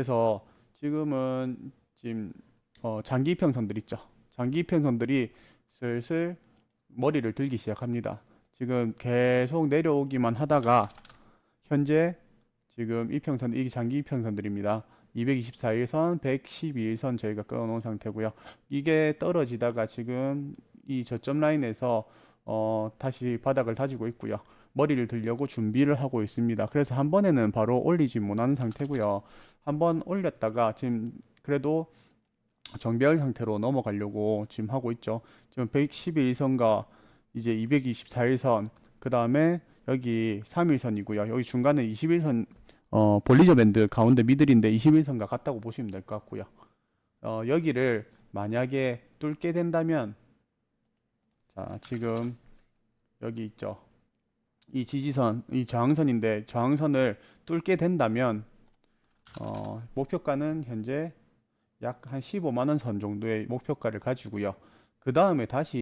그래서 지금은 지금 어, 장기 이평선들 있죠. 장기 이평선들이 슬슬 머리를 들기 시작합니다. 지금 계속 내려오기만 하다가 현재 지금 이평선 이게 장기 이평선들입니다. 224일선, 112일선 저희가 끊어놓은 상태고요. 이게 떨어지다가 지금 이 저점 라인에서 어, 다시 바닥을 다지고 있고요. 머리를 들려고 준비를 하고 있습니다. 그래서 한 번에는 바로 올리지 못하는 상태고요. 한 번 올렸다가 지금 그래도 정배열 상태로 넘어가려고 지금 하고 있죠. 지금 112일선과 이제 224일선, 그 다음에 여기 3일선이고요. 여기 중간에 21선 어, 볼리저 밴드 가운데 미들인데 21선과 같다고 보시면 될 것 같고요. 어, 여기를 만약에 뚫게 된다면 자, 지금 여기 있죠. 이 지지선, 이 저항선인데 저항선을 뚫게 된다면 어, 목표가는 현재 약 한 15만 원 선 정도의 목표가를 가지고요. 그 다음에 다시